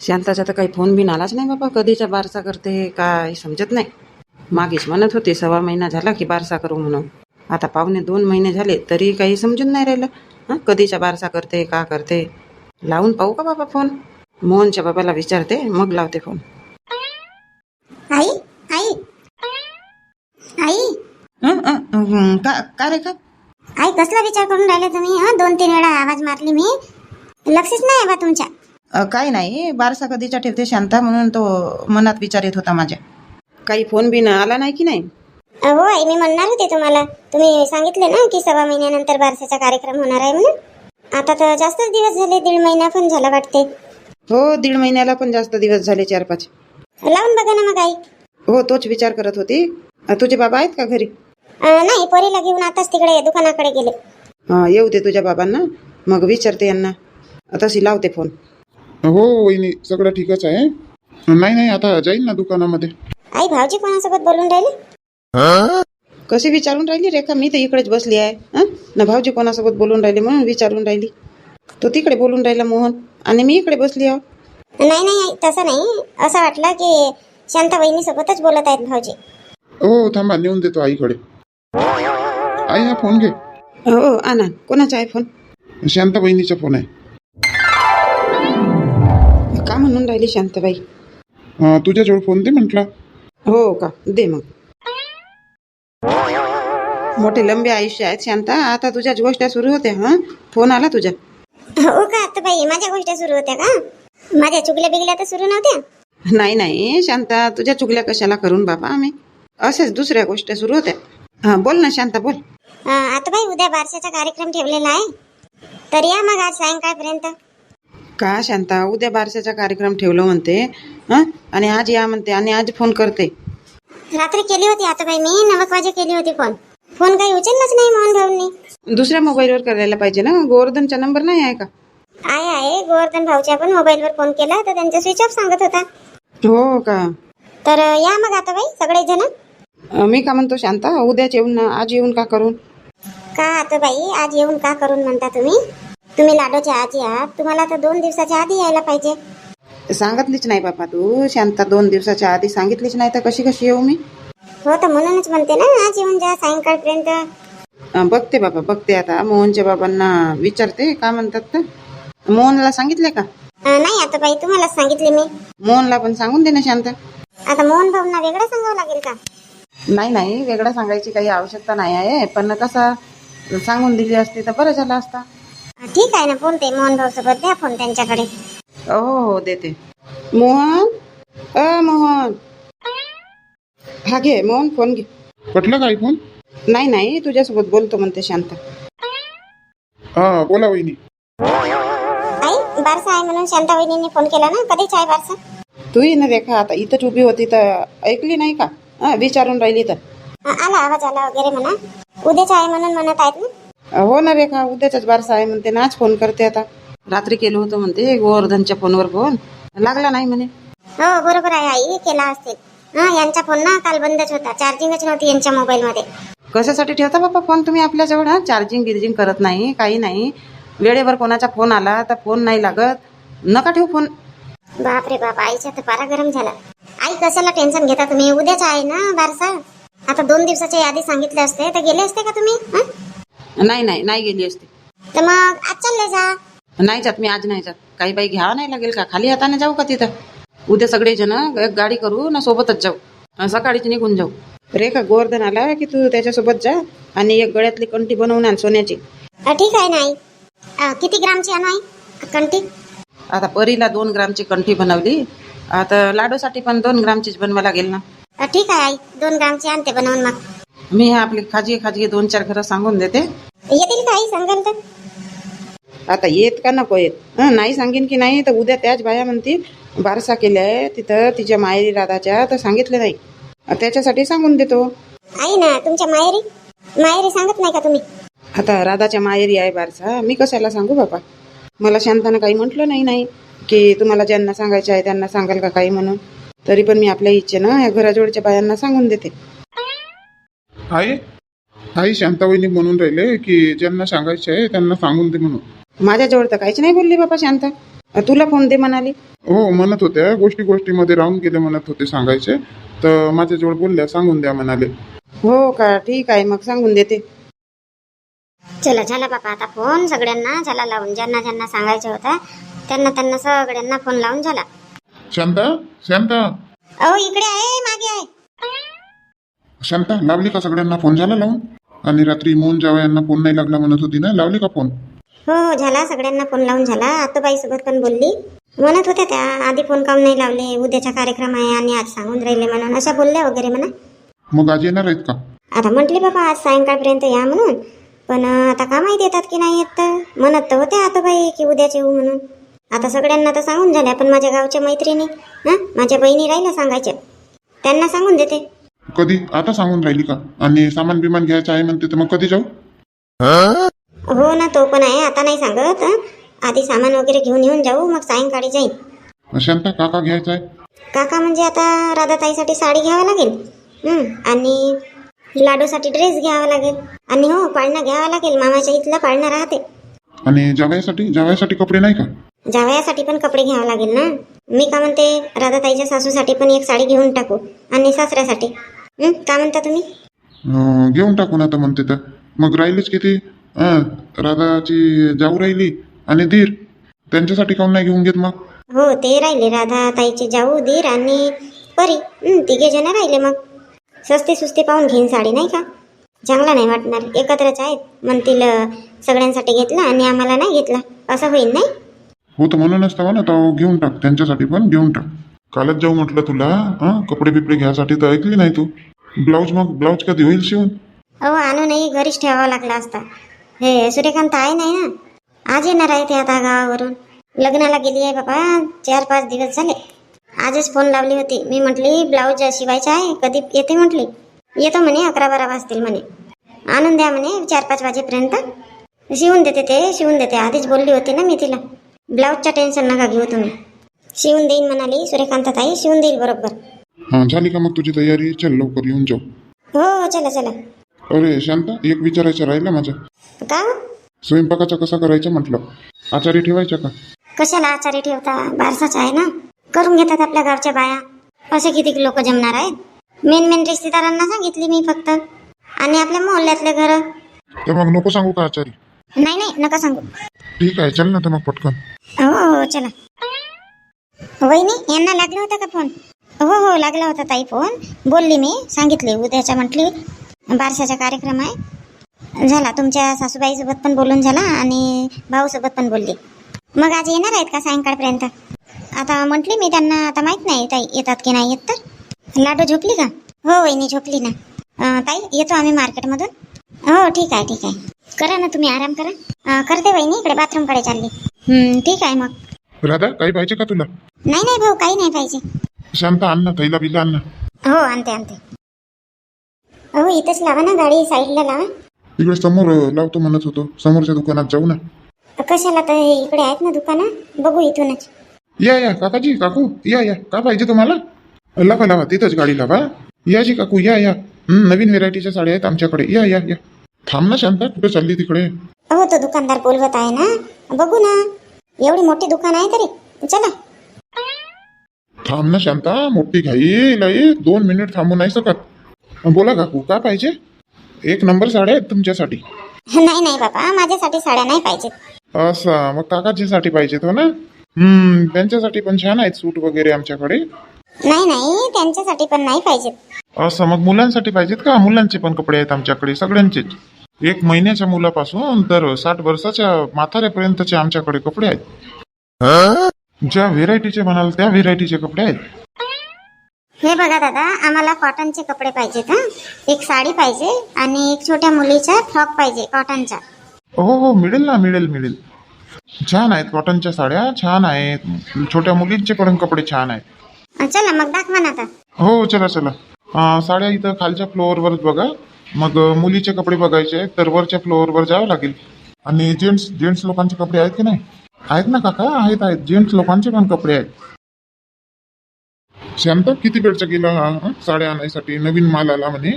शांताचा तर काही फोन बिन आलाच नाही बाबा. कधीचा बारसा करते काय समजत नाही. मागेच म्हणत होते सव्वा महिना झाला की बारसा करू म्हणून. आता पावणे दोन महिने झाले तरी काही समजून नाही राहिलं. हं कधीचा बारसा करते का करते? लावून पाहू का बाबा फोन? मोहनच्या बाबाला विचारते मग लावते फोन. आई आई. आई. का का रे का? आई कसला विचार करून राहिले तुम्ही हा? दोन तीन वेळा आवाज मारली मी. लक्षच नाही बा तुमच्या. काही नाही. बारसा कधीचा ठेवते शांता म्हणून तो मनात विचार येत होता माझ्या. काही फोन बिन आला नाही की नाही? हो आई मी म्हणणार होते तुम्हाला. तुम्ही सांगितले ना की सव्वा महिन्यानंतर बारसाचा कार्यक्रम होणार आहे म्हणून. आता तर जास्तच दिवस झाले दीड महिना पण झाला वाटते. हो दीड महिन्याला पण जास्त दिवस झाले चार पाच. लावून बघा ना मग आई. हो तोच विचार करत होती. तुझे बाबा आहेत का घरी? नाही पोरीला घेऊन आताच तिकडे दुकानाकडे गेले. येऊ दे तुझ्या बाबांना. मग विचारते यांना. तशी लावते फोन. हो वहिनी सगळं ठीकच आहे. नाही नाही आता जाईन ना दुकानामध्ये. आई भाऊजी कोणासोबत बोलून राहिले? कशी विचारून राहिली रेखा? मी तर इकडेच बसली आहे. हं? ना भाऊजी कोणासोबत बोलून राहिली म्हणून विचारून राहिली. तो तिकडे बोलून राहिला मोहन. आणि मी इकडे बसली आहो. नाही नाही आई तसं नाही. असं वाटलं की शांता वहिनी सोबतच बोलत आहेत भाऊजी. हो थांबा नेऊन देतो आईकडे. आई हा फोन घे. हो आणा. कोणाचा आहे फोन शांता बहिणीचा फोन आहे. म्हणून राहिली शांताबाई. अं, तुझ्याजवळ फोन दे म्हटला. हो का? दे मग. मोठे लंबे आयुष्य आहेत शांता. आता तुझ्याच गोष्टी सुरू होत्या हा? फोन आला तुझ्या? हो का आता बाई माझ्या गोष्टी सुरू होत्या का? माझ्या चुकल्या बिगल्या तर सुरू नव्हत्या? नाही नाही शांता. तुझ्या चुकल्या कशाला करून बाबा आम्ही? असेच दुसऱ्या गोष्टी सुरू होत्या. हा बोल ना शांता बोल. अं, आता बाई उद्या बारशाचा कार्यक्रम ठेवलेला आहे. तर या मग आज सायंकाळपर्यंत. का शांता उद्या बारशाचा कार्यक्रम ठेवलं म्हणते हा? आणि आज या म्हणते आणि आज फोन करते. रात्री केली होती आता बाई मी नवक वाजे केली होती फोन. फोन काही उचललाच नाही मोहन भाऊंनी. दुसऱ्या मोबाईलवर करायला पाहिजे ना? गोवर्धनचा नंबर नाही आहे का? आहे आहे. गोवर्धन भाऊच्या पण मोबाईलवर फोन केला तर त्यांचा स्विच ऑफ सांगत होता. हो का? तर या मग आता बाई सगळे जण अं, मी का म्हणतो शांता उद्याच येऊन ना आज येऊन का करून का आता बाई आज येऊन का करून म्हणता तुम्ही? तुम्ही लाडोच्या आजी आहात. तुम्हाला तर दोन दिवसाच्या आधी यायला पाहिजे. सांगितलीच नाही बापा तू. शांता दोन दिवसाच्या आधी सांगितलीच नाही तर कशी कशी येऊ मी? हो तर म्हणूनच म्हणते ना आज येऊन जा सायंकाळपर्यंत. अं, बघते बाबा बघते आता. मोहनच्या बाबांना विचारते का म्हणतात तर मोहनला सांगितले का? अं, नाही आता बाई तुम्हालाच सांगितले मी. मोहनला पण सांगून दे ना शांत. आता मोहन भाऊंना वेगळं सांगावं लागेल का? नाही नाही. वेगळं सांगायची काही आवश्यकता नाही आहे. पण कसा सांगून दिली असती तर बरं झालं असता. ठीक आहे ना बोलते मोहन भाऊ सोबत द्या फोन त्यांच्याकडे. हो हो देते. मोहन? अ मोहन. हा घे मोहन फोन घे. कटला काय फोन नाही नाही तुझ्यासोबत बोलतो म्हणते शांत. हा बोला वहिनी. आई बारसा आहे म्हणून शांता वहिनीने फोन केला ना कधीच आहे बारसा? तू ये ना रेखा आता इथंच उभी होती तर ऐकली नाही का? हा विचारून राहिली तर. अं, आला आवाज आला वगैरे म्हणा. उद्याच आहे म्हणून म्हणत आहेत ना? हो ना रेखा उद्याचाच बारसा आहे म्हणते. ना आज फोन करते आता. रात्री केलं होतं म्हणते. गोवर्धनच्या फोनवर फोन. लागला नाही म्हणे. हो बरोबर आहे आई. केला असतील. हा यांचा फोन ना काल बंदच होता. चार्जिंगच नव्हती यांच्या मोबाईल मध्ये कशासाठी ठेवता बाबा फोन तुम्ही आपल्याजवळ हा चार्जिंग गिर्जिंग करत नाही काही नाही. वेळेवर कोणाचा फोन आला तर फोन नाही लागत. नका ठेवू फोन. बापरे बाप आईचा तर पारा गरम झाला. आई कशाला टेन्शन घेता तुम्ही? उद्याच आहे ना बारसा? आता दोन दिवसाच्या यादी सांगितले असते. तर गेले असते का तुम्ही? हं? नाही नाही नाही गेली असते. तर मग आज चालले जा. नाही जात मी आज नाही जात. काही बाई घ्यावं नाही लागेल का? खाली हाताने जाऊ का तिथं? उद्या सगळे जण एक गाडी करू ना सोबतच जाऊ. सकाळीच निघून जाऊ. रेखा गोवर्धन आला की तू त्याच्यासोबत जा आणि एक गळ्यातली कंठी बनवून आण सोन्याची. ठीक आहे ना आई अं, किती ग्रामची कंठी आता परीला दोन ग्रामची कंठी बनवली. आता लाडूसाठी पण दोन ग्रामचीच बनवा लागेल ना? ठीक आहे आई. दोन ग्रामची आणते बनवून मग. मी ह्या आपली खाजगी खाजगी दोन चार घरं सांगून देते. येतील का आई सांगाल तर? आता येत का नको येत? हं, नाही सांगेन की नाही तर उद्या त्याच बाया म्हणतील बारसा केलाय तिथं तिच्या मायरी राधाच्या तर सांगितलं नाही. त्याच्यासाठी सांगून देतो. आई ना तुमच्या माहेरी? माहेरी सांगत नाही का तुम्ही? आता राधाच्या माहेरी आहे बारसा मी कशाला सांगू बाबा? मला शांतानं काही म्हटलं नाही नाही की तुम्हाला ज्यांना सांगायचं आहे त्यांना सांगाल का काही म्हणून? तरी पण मी आपल्या इच्छेनं या घराजवळच्या बायांना सांगून देते. आई आई शांता वहिनी म्हणून राहिले की ज्यांना सांगायचे आहे त्यांना सांगून दे म्हणून. माझ्याजवळ तर काहीच नाही बोलली बाबा शांत. तुला फोन दे म्हणाली. हो म्हणत होत्या. गोष्टी गोष्टीमध्ये राहून गेले म्हणत होते सांगायचे. तर माझ्याजवळ बोलल्या सांगून द्या म्हणाले. हो का? ठीक आहे मग सांगून देते. चला झाला बापा आता फोन सगळ्यांना झाला लावून. ज्यांना ज्यांना सांगायचं होता त्यांना त्यांना सगळ्यांना फोन लावून झाला. शांता शांता. अहो इकडे आहे मागे आहे. शांता लावली का सगळ्यांना फोन? झाला लावून? आणि रात्री मोहन जावया यांना फोन नाही लागला म्हणत होती ना लावली का फोन? हो हो झाला सगळ्यांना फोन लावून झाला. आतोबाई सोबत पण बोलली. म्हणत होत्या त्या आधी फोन काऊन नाही लावले? उद्याचा कार्यक्रम आहे आणि आज सांगून राहिले म्हणून. अशा बोलल्या वगैरे म्हणा. मग आज येणार आहेत का? आता म्हटली बाबा आज सायंकाळपर्यंत या म्हणून. पण आता का माहिती येतात की नाही येत तर? म्हणत तर होत्या आतोबाई की उद्याच येऊ म्हणून. आता सगळ्यांना तर सांगून झाल्या पण माझ्या गावच्या मैत्रिणी हां? माझ्या बहिणी राहिल्या सांगायच्या. त्यांना सांगून देते. कधी? आता सांगून राहिली का? आणि सामान बिमान घ्यायचं आहे म्हणते तर मग कधी जाऊ? हो ना तो पण आहे. आता नाही सांगत. आधी सामान वगैरे घेऊन येऊन जाऊ. मग सायंकाळी जाईन. शांता काका घ्यायचा आहे? काका म्हणजे आता राधाताईसाठी साडी घ्यावं लागेल. हं, आणि लाडूसाठी ड्रेस घ्यावा लागेल. आणि हो पाळणा घ्यावा लागेल. मामाच्या इथला पाळणा राहते. आणि जावयासाठी? जावयासाठी कपडे नाही का? जावयासाठी पण कपडे घ्यावे लागेल ना. मी का म्हणते राधाताईच्या सासूसाठी पण एक साडी घेऊन टाकू. आणि सासऱ्यासाठी. हं, का म्हणता तुम्ही? अं, घेऊन टाकून आता म्हणते तर. मग राहिलीच किती? अं, राधाची जाऊ राहिली आणि धीर. त्यांच्यासाठी काऊन नाही घेऊन घेत मग? हो ते राहिले. राधाताईचे जाऊ धीर आणि परी. हं, तिघे जण राहिले मग. सस्ते सुस्ते पाहून घेईन साडी नाही का? चांगला नाही वाटणार. एकत्रच आहेत. म्हणतील अं, सगळ्यांसाठी घेतला आणि आम्हाला नाही घेतला. असं होईल नाही? हो तर म्हणूनच तर ना तो घेऊन टाक. त्यांच्यासाठी पण घेऊन टाक. कालच जाऊ म्हटलं तुला हा? कपडे बिपडे घ्यायसाठी तर ऐकली नाही तू. ब्लाऊज मग ब्लाऊज कधी होईल शिवून? अहो आणूनही घरीच ठेवावा लागला असता. हे सूर्यकांत आहे नाही ना? आज येणार आहे ते आता गावावरून. लग्नाला गेली आहे बाबा चार पाच दिवस झाले. आजच फोन लावली होती. मी म्हटली ब्लाऊज शिवायचा आहे कधी येते म्हटली? येतो म्हणे अकरा बारा वाजतील म्हणे. आणून द्या म्हणे चार पाच वाजेपर्यंत. शिवून देते ते शिवून देते. आधीच बोलली होती ना मी तिला. ब्लाऊजच्या टेन्शन नका घेऊ तुम्ही. शिवून देईन म्हणाली सूर्यकांत ताई शिवून देईल बरोबर. हा झाली का मग तुझी तयारी? चल लवकर येऊन जाऊ. हो हो चला चला. अरे शांता एक विचारायचं राहिलं माझं. का? स्वयंपाकाचा कसा करायचा म्हटलं? आचारी ठेवायच्या का? कशाला आचारी ठेवता? बारसाच आहे ना. करून घेतात आपल्या गावच्या बाया. असे किती लोक जमणार आहेत? मेन मेन रिश्तेदारांना सांगितली मी फक्त. आणि आपल्या मोहल्ल्यातले घर. तर मग नको सांगू का आचारी? नाही नाही नका सांगू. ठीक आहे चल ना तर मग पटकन. हो हो चला. वहिनी यांना लागला होता का फोन? हो हो लागला होता ताई फोन. बोलली मी सांगितले. उद्याच्या म्हटली बारशाचा कार्यक्रम आहे झाला तुमच्या सासूबाईसोबत पण बोलून झाला आणि भाऊसोबत पण बोलली. मग आज येणार आहेत का सायंकाळपर्यंत? आता म्हटली मी त्यांना आता माहीत नाही ताई येतात की नाही येत तर. लाडू झोपली का? हो वहिनी झोपली ना. ताई येतो आम्ही मार्केटमधून. हो ठीक आहे ठीक आहे. करा ना तुम्ही आराम करा. करते वहिनी इकडे बाथरूमकडे चालली. ठीक आहे मग. राधा काही पाहिजे का तुला? नाही नाही भाऊ काही नाही पाहिजे. शांता आण ना थैला बिला आण ना. हो आणते आणते. हो इथंच लावा ना गाडी साईडला लावा. इकडे समोर अं, लावतो म्हणत होतो. समोरच्या दुकानात जाऊ ना. कशाला तर हे इकडे आहेत ना दुकानं? बघू इथूनच. या या काकाजी काकू या या. का पाहिजे तुम्हाला? लावा लावा तिथंच गाडी लावा. या जी काकू या या. हं, नवीन व्हेरायटीच्या साड्या आहेत आमच्याकडे. या या या. थांब ना शांता कुठे चालली तिकडे? हो तो दुकानदार बोलवत आहे ना. बघू ना. एवढी मोठी दुकान आहे तरी. चला. थांब ना शांता मोठी घाई लई दोन मिनिट थांबू नाही शकत. बोला काकू का पाहिजे? एक नंबर साड्या आहेत तुमच्यासाठी. नाही नाही बाबा माझ्यासाठी साड्या नाही पाहिजेत. असं मग काकाजीसाठी पाहिजेत हो ना? हम्म त्यांच्यासाठी पण छान आहेत सूट वगैरे आमच्याकडे. नाही नाही त्यांच्यासाठी पण नाही पाहिजेत. असं मग मुलांसाठी पाहिजेत का? मुलांचे पण कपडे आहेत आमच्याकडे सगळ्यांचेच. एक महिन्याच्या मुलापासून तर साठ वर्षाच्या म्हाताऱ्यापर्यंतचे आमच्याकडे कपडे आहेत. ज्या व्हेरायटीचे म्हणाल त्या व्हेरायटीचे कपडे आहेत. हे बघा दादा आम्हाला कॉटनचे कपडे पाहिजेत हा. एक साडी पाहिजे आणि एक छोट्या मुलीचा फ्रॉक पाहिजे कॉटनचा हो हो मिळेल ना मिळेल मिळेल. छान आहेत कॉटनच्या साड्या छान आहेत. छोट्या मुलींचे पण कपडे छान आहेत. चला मग दाखवा ना आता. हो चला चला. अं, साड्या इथं खालच्या फ्लोअरवरच बघा. मग मुलीचे कपडे बघायचे तर वरच्या फ्लोअरवर जावं लागेल. आणि जेंट्स जेंट्स लोकांचे कपडे आहेत की नाही? आहेत ना काका? आहेत आहेत. जेंट्स लोकांचे पण कपडे आहेत. शांत किती वेळचा गेला हा? हं? साड्या आणायसाठी नवीन माल आला म्हणे.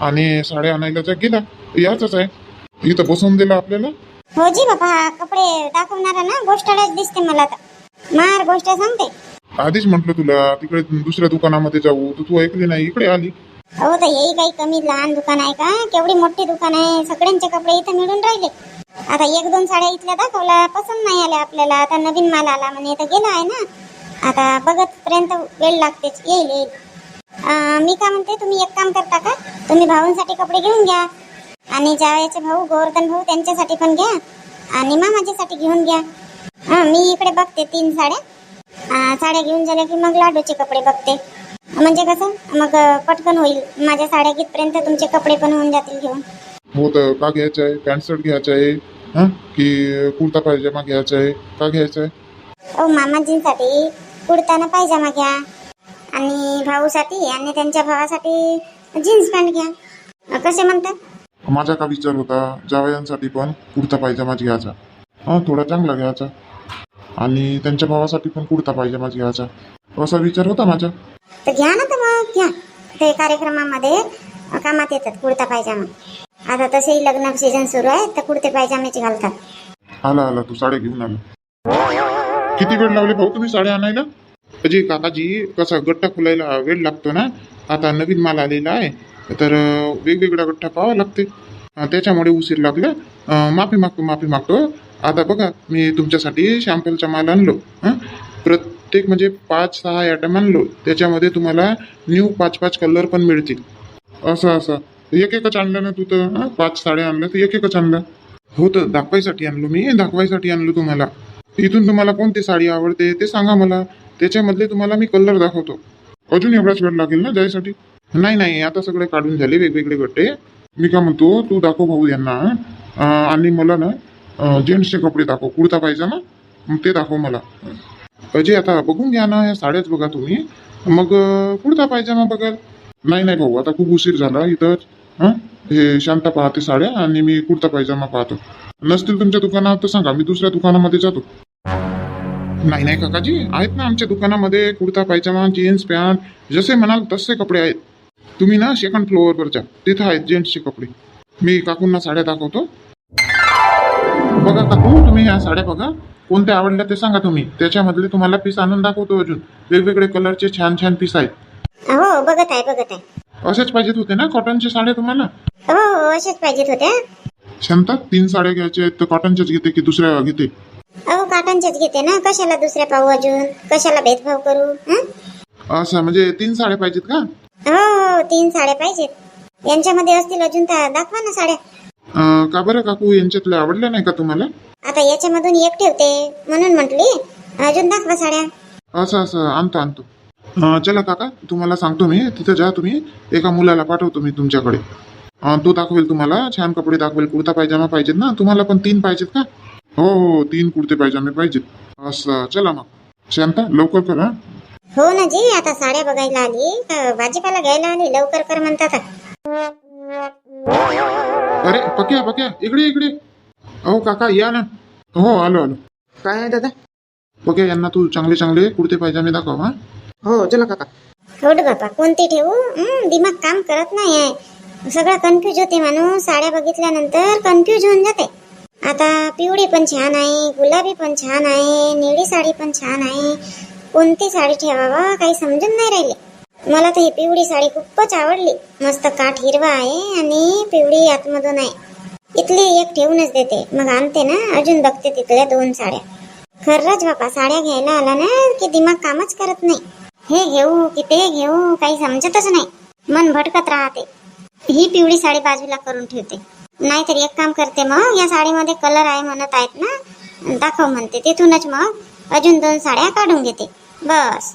आणि साड्या आणायला जर गेला याच आहे. इथं बसवून दिला आपल्याला. हो जी बाबा कपडे दाखवणारा ना दिसते मला तर मार गोष्ट सांगते. आधीच म्हटलं तुला तिकडे दुसऱ्या दुकानामध्ये जाऊ तू ऐकली नाही इकडे आली. हो तर हेही काही कमी लहान दुकान आहे का? केवढी मोठी दुकान आहे. सगळ्यांचे कपडे इथं मिळून राहिले. आता एक दोन साड्या इथल्या दाखवला पसंत नाही आल्या आपल्याला. आता नवीन माल आला म्हणे तर गेला आहे ना. आता बघत पर्यंत वेळ लागतेच. येईल येईल. मी काय म्हणते तुम्ही एक काम करता का? तुम्ही भाऊंसाठी कपडे घेऊन घ्या. आणि जावयाचे भाऊ गोवर्धन भाऊ त्यांच्यासाठी पण घ्या. आणि मामाच्यासाठी घेऊन घ्या. हा मी इकडे बघते तीन साड्या. साड्या घेऊन झाल्या की मग लाडूचे कपडे बघते. म्हणजे कसं? मग पटकन होईल. माझ्या साड्या गीतपर्यंत तुमचे कपडे पण होऊन जातील घेऊन. हो तर का घ्यायचं आहे? पॅन्ट शर्ट घ्यायचं आहे? हां? की कुर्ता पायजमा घ्यायचा आहे? का घ्यायचं आहे? ओ मामाजींसाठी कुर्ताना पायजामा घ्या. आणि भाऊसाठी आणि त्यांच्या भावासाठी जीन्स पॅन्ट घ्या. कसे म्हणतात? माझा का विचार होता? जावयांसाठी पण कुर्ता पायजमाच घ्यायचा. हां थोडा चांगला घ्यायचा. आणि त्यांच्या भावासाठी पण कुर्ता पायजमाच घ्यायचा. असा विचार होता माझा तर घ्या ना तर मग घ्या. ते कार्यक्रमामध्ये कामात येतात कुर्ता पायजामा. आता तसेही लग्न सीझन सुरू आहे तर कुर्ते पायजामेचे घालतात. आला आला तू साड्या घेऊन आला. किती वेळ लावले भाऊ तुम्ही साड्या आणायला? अजय काकाजी कसा गट्टा खुलायला वेळ लागतो ना? आता नवीन माल आलेला आहे तर वेगवेगळा गठ्ठा पाहावा लागते. त्याच्यामुळे उशीर लागला. माफी मागतो माफी मागतो. आता बघा मी तुमच्यासाठी शॅम्पलचा माल आणलो प्रत्येक म्हणजे पाच सहा आयटम आणलो त्याच्यामध्ये तुम्हाला न्यू पाच पाच कलर पण मिळतील. असं असं. एक एकच आणलं ना तू तर पाच साड्या आणल्या तर एक एकच आणलं. हो तर दाखवायसाठी आणलो मी दाखवायसाठी आणलो तुम्हाला. इथून तुम्हाला कोणती साडी आवडते ते सांगा मला. त्याच्यामधले तुम्हाला मी कलर दाखवतो. अजून एवढाच वेळ लागेल ना जायसाठी? नाही नाही आता सगळे काढून झाले वेगवेगळे गट्टे. मी का म्हणतो तू दाखव भाऊ यांना आणि मला ना जेंट्सचे कपडे दाखव कुर्ता पाहिजे ना मग ते दाखव मला. अजय आता बघून घ्या ना ह्या साड्याच बघा तुम्ही. मग कुर्ता पायजामा बघाल. नाही नाही भाऊ आता खूप उशीर झाला इथं. हे शांता पाहते साड्या आणि मी कुर्ता पायजामा पाहतो. नसतील तुमच्या दुकानात तर सांगा मी दुसऱ्या दुकानामध्ये जातो. नाही नाही काकाजी आहेत ना आमच्या दुकानामध्ये कुर्ता पायजामा जीन्स पॅन्ट जसे म्हणाल तसे कपडे आहेत. तुम्ही ना सेकंड फ्लोअरवरच्या तिथं आहेत जेंट्सचे कपडे. मी काकूंना साड्या दाखवतो. बघा काकू तुम्ही ह्या साड्या बघा. कोणत्या आवडल्या ते सांगा तुम्ही. त्याच्यामधले तुम्हाला पीस आणून दाखवतो अजून. वेगवेगळे कलरचे छान छान पीस आहेत. हो बघत आहे बघत आहे. असेच पाहिजेत होते ना कॉटनचे साड्या तुम्हाला? हो हो असेच पाहिजेत होत्या. शांता तीन साड्या घ्यायच्या आहेत तर कॉटनच्याच घेते की दुसऱ्या घेते? अहो काटनच्याच घेते ना. कशाला दुसऱ्या पाहू अजून? कशाला भेदभाव करू हं? असं म्हणजे तीन साड्या पाहिजेत का? हो हो तीन साड्या पाहिजेत. यांच्यामध्ये असतील अजून दाखवा ना साड्या. अं, का बरं काकू? यांच्यातल्या आवडल्या नाही का तुम्हाला? आता याच्यामधून एक ठेवते म्हणून म्हटली. अजून दाखवा साड्या. असं असं आणतो आणतो. अं, चला काका तुम्हाला सांगतो मी. तिथं जा तुम्ही. एका मुलाला पाठवतो मी तुमच्याकडे. अं, तो दाखवेल तुम्हाला. छान कपडे दाखवेल. कुर्ता पायजामा पाहिजेत ना? तुम्हाला पण तीन पाहिजेत का? हो हो तीन कुर्ते पायजामे पाहिजेत. असं चला मग. शांता लवकर कर हं? हो ना जी आता साड्या बघायला आली. भाजीपाला घ्यायला आली. लवकर कर म्हणतात अरे पक्या पक्या इकडे इकडे. अहो काका या ना. हो आलो आलो. काय आहे दादा? पक्या यांना तू चांगले चांगले कुर्ते पायजामे दाखव हा. हो चला काका. रे बापा कोणती ठेवू? हं, दिमाग काम करत नाही आहे. सगळं कन्फ्यूज़ होते माणूस. साड्या बघितल्यानंतर कन्फ्यूज़ होऊन जाते. आता पिवळी पण छान आहे गुलाबी पण छान आहे निळी साडी पण छान आहे. कोणती साडी ठेवावा काही समजून नाही राहिले. मला तर ही पिवळी साडी खूपच आवडली. मस्त काठ हिरवा आहे आणि पिवळी आतमधून आहे. इथली एक ठेवूनच देते. मग आणते ना. अजून बघते तिथल्या दोन साड्या. खरंच बापा साड्या घ्यायला आला ना की दिमाग कामच करत नाही. हे घेऊ की ते घेऊ काही समजतच नाही. मन भटकत राहते. ही पिवळी साडी बाजूला करून ठेवते. नाहीतर एक काम करते मग या साडीमध्ये कलर आहे म्हणत आहेत ना. दाखव म्हणते तिथूनच मग अजून दोन साड्या काढून घेते. बस.